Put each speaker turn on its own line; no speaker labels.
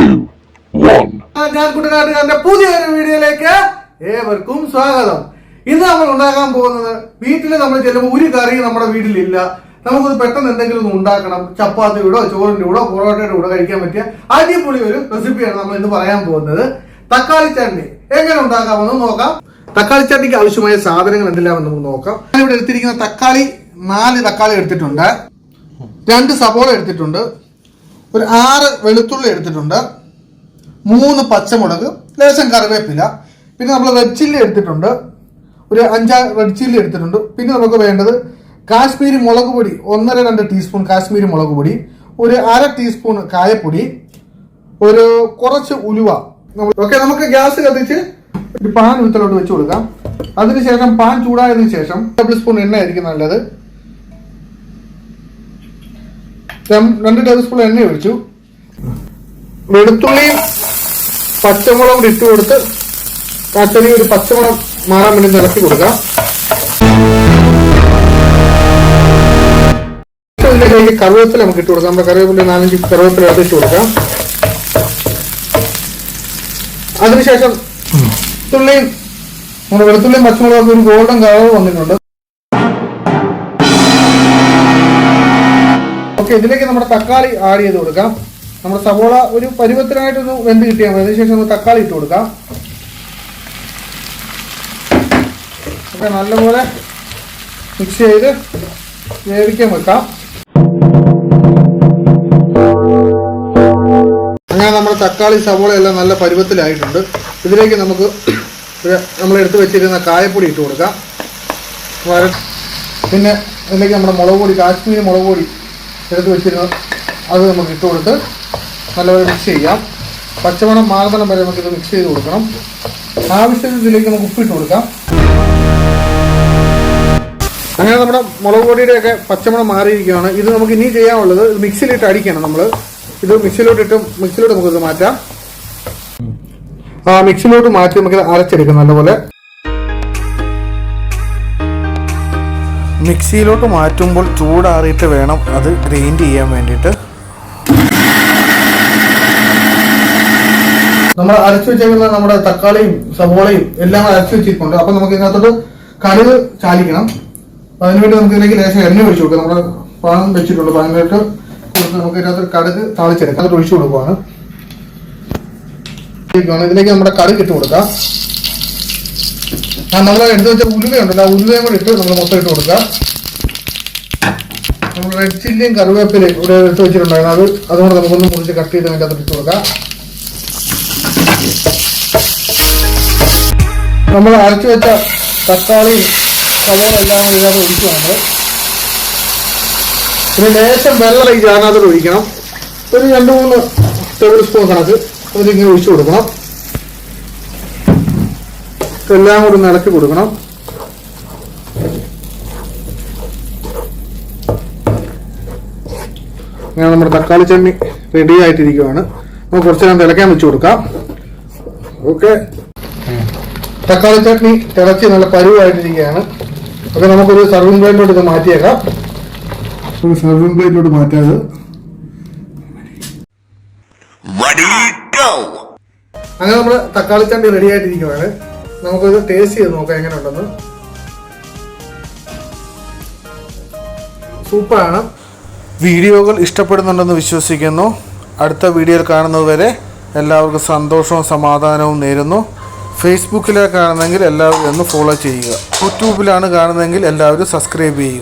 two, one.
ഞാൻ വീഡിയോയിലേക്ക് ഏവർക്കും സ്വാഗതം. ഇന്ന് നമ്മൾ ഉണ്ടാക്കാൻ പോകുന്നത് വീട്ടിൽ നമ്മൾ ചെല്ലുമ്പോൾ ഒരു കറി നമ്മുടെ വീട്ടിലില്ല. നമുക്കത് പെട്ടെന്ന് എന്തെങ്കിലും ഒന്ന് ഉണ്ടാക്കണം. ചപ്പാത്തിയുടെ ചോറിന്റെ കൂടെ പൊറോട്ടയുടെ കൂടെ കഴിക്കാൻ പറ്റിയ അടിപൊളി ഒരു റെസിപ്പിയാണ് നമ്മൾ ഇന്ന് പറയാൻ പോകുന്നത്. തക്കാളി ചട്നി എങ്ങനെ ഉണ്ടാക്കാമെന്ന് നോക്കാം. തക്കാളി ചട്നിക്ക് ആവശ്യമായ സാധനങ്ങൾ എന്തെല്ലാം നമുക്ക് നോക്കാം. ഞാനിവിടെ എടുത്തിരിക്കുന്ന തക്കാളി നാല് തക്കാളി എടുത്തിട്ടുണ്ട്. രണ്ട് സബോള എടുത്തിട്ടുണ്ട്. ഒരു ആറ് വെളുത്തുള്ളി എടുത്തിട്ടുണ്ട് മൂന്ന് പച്ചമുളക് ലേശം കറിവേപ്പില. പിന്നെ നമ്മൾ റെഡ് ചില്ലി എടുത്തിട്ടുണ്ട് ഒരു അഞ്ചാറ് റെഡ് ചില്ലി എടുത്തിട്ടുണ്ട്. പിന്നെ നമുക്ക് വേണ്ടത് കാശ്മീരി മുളക് പൊടി ഒന്നര രണ്ട് ടീസ്പൂൺ കാശ്മീരി മുളക് പൊടി ഒരു അര ടീസ്പൂൺ കായപ്പൊടി ഒരു കുറച്ച് ഉലുവ. ഓക്കെ നമുക്ക് ഗ്യാസ് കത്തിച്ച് ഒരു പാൻ ഉത്തലോട്ട് വെച്ച് കൊടുക്കാം. അതിനുശേഷം പാൻ ചൂടായതിനു ശേഷം ടേബിൾ സ്പൂൺ എണ്ണ ആയിരിക്കും നല്ലത്. രണ്ട് ടേബിൾ സ്പൂൺ എണ്ണ ഒഴിച്ചു. വെളുത്തുള്ളിയും പച്ചമുളകും ഇട്ട് കൊടുത്ത് ആ ഒരു പച്ചമുളക് മാറാൻ വേണ്ടി നിലക്കി കൊടുക്കാം. ഇതിലേക്ക് കറിവേപ്പില നമുക്ക് ഇട്ട് കൊടുക്കാം. നമ്മുടെ കറിവേപ്പില നാലഞ്ച് കറിവേപ്പില അത് ഇട്ട് കൊടുക്കാം. അതിനുശേഷം തുള്ളിയും നമ്മുടെ വെളുത്തുള്ളിയും പച്ചമുളകൊക്കെ ഒരു ഗോൾഡൻ കളർ വന്നിട്ടുണ്ട്. ഓക്കെ ഇതിലേക്ക് നമ്മുടെ തക്കാളി ആഡ് ചെയ്ത് കൊടുക്കാം. നമ്മുടെ സവോള ഒരു പരുവത്തിനായിട്ടൊന്ന് വെന്ത് കിട്ടിയാൽ മതി. അതിനുശേഷം നമുക്ക് തക്കാളി ഇട്ട് കൊടുക്കാം. ഓക്കെ നല്ലപോലെ മിക്സ് ചെയ്ത് വേവിക്കാൻ വെക്കാം. അങ്ങനെ നമ്മുടെ തക്കാളി സവോള എല്ലാം നല്ല പരുവത്തിലായിട്ടുണ്ട്. ഇതിലേക്ക് നമുക്ക് നമ്മൾ എടുത്ത് വെച്ചിരുന്ന കായപ്പൊടി ഇട്ട് കൊടുക്കാം. പിന്നെ ഇതിലേക്ക് നമ്മുടെ മുളക് പൊടി കാശ്മീരി മുളക് പൊടി എടുത്ത് വെച്ചിരുന്ന അത് നമുക്ക് ഇട്ട് കൊടുത്ത് നല്ലപോലെ മിക്സ് ചെയ്യാം. പച്ചമണം മാറുന്നിടം വരെ നമുക്കിത് മിക്സ് ചെയ്ത് കൊടുക്കണം. ആവശ്യത്തിന് ഇതിലേക്ക് നമുക്ക് ഉപ്പിട്ട് കൊടുക്കാം. അങ്ങനെ നമ്മുടെ മുളക് പൊടിയുടെയൊക്കെ പച്ചമണം മാറിയിരിക്കുകയാണ്. ഇത് നമുക്ക് ഇനി ചെയ്യാനുള്ളത് മിക്സിയിലിട്ട് അടിക്കണം നമ്മൾ ഇത് മിക്സിയിലോട്ട് ഇട്ട് മിക്സിയിലോട്ട് നമുക്കിത് മാറ്റാം. ആ മിക്സിയിലോട്ട് മാറ്റി നമുക്ക് അരച്ചെടുക്കാം നല്ലപോലെ.
മിക്സിയിലോട്ട് മാറ്റുമ്പോൾ ചൂടാറിയിട്ട് വേണം അത് ഗ്രൈൻഡ് ചെയ്യാൻ വേണ്ടിയിട്ട്.
നമ്മൾ അരച്ചു വെച്ചേക്കുന്ന നമ്മുടെ തക്കാളിയും സവോളയും എല്ലാം അരച്ചു വെച്ചിട്ടുണ്ട്. അപ്പൊ നമുക്ക് ഇതിനകത്തോട്ട് കടുക് ചാലിക്കണം. അതിനുവേണ്ടി നമുക്ക് ഇതിലേക്ക് ലേശം എണ്ണ ഒഴിച്ചു കൊടുക്കാം. നമ്മുടെ പാനം വെച്ചിട്ടുണ്ട്. പാനിലോട്ട് കൊടുത്ത് നമുക്ക് ഇതിനകത്ത് കടുക് താളിച്ചെടുക്കാം. അത് ഒഴിച്ചു കൊടുക്കുവാണ്. ഇതിലേക്ക് നമ്മുടെ കടുക് ഇട്ട് കൊടുക്കാം. ആ നമ്മൾ എടുത്തു വെച്ച ഉലുവയുണ്ടല്ലോ ആ ഉലുവയും കൂടി ഇട്ട് നമ്മൾ മൊത്തം ഇട്ട് കൊടുക്കാം നമ്മൾ റെഡ് ചില്ലിയും കറിവേപ്പിലയും ഇവിടെ എടുത്ത് വെച്ചിട്ടുണ്ടായിരുന്നു. അത് അതുകൊണ്ട് നമുക്കൊന്ന് മുറിച്ച് കട്ട് ചെയ്ത് അതിന്റെ അകത്ത് ഇട്ട് കൊടുക്കാം. നമ്മൾ അരച്ചു വെച്ച തക്കാളി സവോള എല്ലാം കൂടി ഇതിനകത്ത് ഒഴിക്കുക നമ്മൾ പിന്നെ ലേശം വെള്ളം ഈ ജാനകത്തോട് ഒഴിക്കണം. ഒരു രണ്ട് മൂന്ന് ടേബിൾ സ്പൂൺ കണക്ക് അതിലിങ്ങനെ ഒഴിച്ചു കൊടുക്കണം. എല്ലാം കൂടി ഒന്ന് ഇളക്കി കൊടുക്കണം. അങ്ങനെ നമ്മുടെ തക്കാളി ചട്നി റെഡി ആയിട്ടിരിക്കുവാണ്. നമുക്ക് കുറച്ച് നേരം തിളക്കാൻ വെച്ച് കൊടുക്കാം. ഓക്കെ തക്കാളി ചട്നി തിളച്ച് നല്ല പരുവായിട്ടിരിക്കുകയാണ്. അപ്പൊ നമുക്കൊരു സർവിംഗ് പ്ലേറ്റിലോട്ട് ഇത് മാറ്റിയേക്കാം. ഒരു സർവിംഗ് പ്ലേറ്റിലോട്ട് മാറ്റാത്.
Go!
അങ്ങനെ നമ്മുടെ തക്കാളി ചട്നി റെഡി ആയിട്ടിരിക്കുകയാണ് നമുക്കത് ടേസ്റ്റ് ചെയ്ത് നോക്കാം എങ്ങനെ ഉണ്ടെന്ന് സൂപ്പറാണ്.
വീഡിയോകൾ ഇഷ്ടപ്പെടുന്നുണ്ടെന്ന് വിശ്വസിക്കുന്നു. അടുത്ത വീഡിയോയിൽ കാണുന്നതുവരെ എല്ലാവർക്കും സന്തോഷവും സമാധാനവും നേരുന്നു. ഫേസ്ബുക്കിലാണ് കാണുന്നതെങ്കിൽ എല്ലാവരും ഒന്ന് ഫോളോ ചെയ്യുക. യൂട്യൂബിലാണ് കാണുന്നതെങ്കിൽ എല്ലാവരും സബ്സ്ക്രൈബ് ചെയ്യുക.